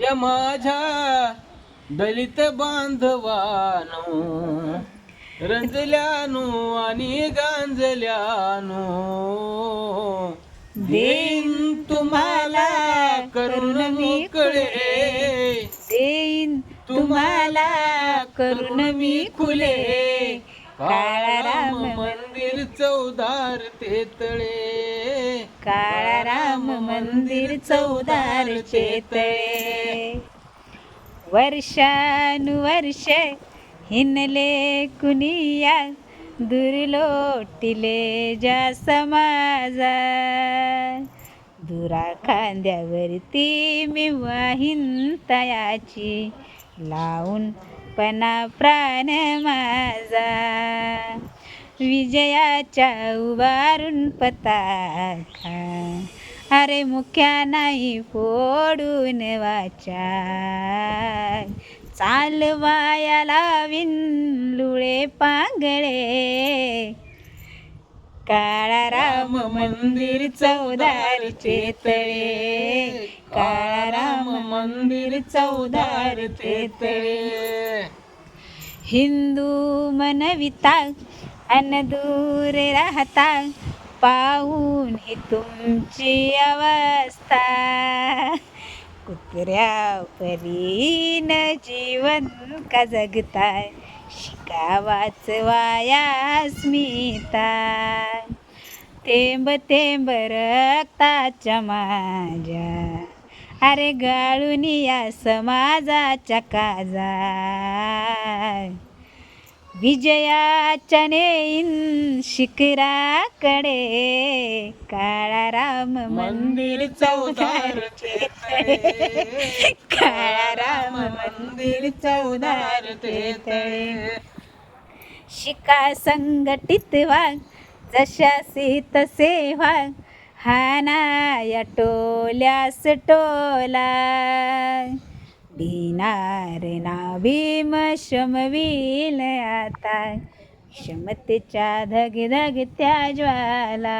या माझ्या दलित बांधवानो रंजल्यानो आणि गांजल्यानो देईन तुम्हाला करून मोकळे. देईन तुम्हाला करून मी खुले काळाराम मंदिर चौदार ते तळे काळाराम मंदिर चौदार चेतळे. वर्षानुवर्ष हिनले कुनिया दुर्लोटिले ज्या समाजा. दुरा खांद्यावरती मी वाहिन तयाची लावून पणा प्राण माझा. विजयाच्या उभारून पताका. अरे मुख्या नाही फोडून वाचा चालवायाला लावीन लुळे पांगळे. काळा राम मंदिर चौदार चेतळे. काळा राम मंदिर चौदार चेतळे. हिंदू मनविता अन दूर राहता पाहून ही तुमची अवस्था. कुत्र्या परीन जीवन का जगताय शिका वाचवाया स्मिता थेंब थेंब रक्ताच्या माझ्या अरे गाळून या समाजाच्या काजा विजयाच्या नेईन शिखराकडे काळा राम मंदिर चौदार चेतळे. काळा राम मंदिर चौदार शिका संघटित व्हा जशासी तसे व्हा हाना या टोल्यास टोला. भिनार ना भीम शमवील आता क्षमतेच्या धग धग त्या ज्वाला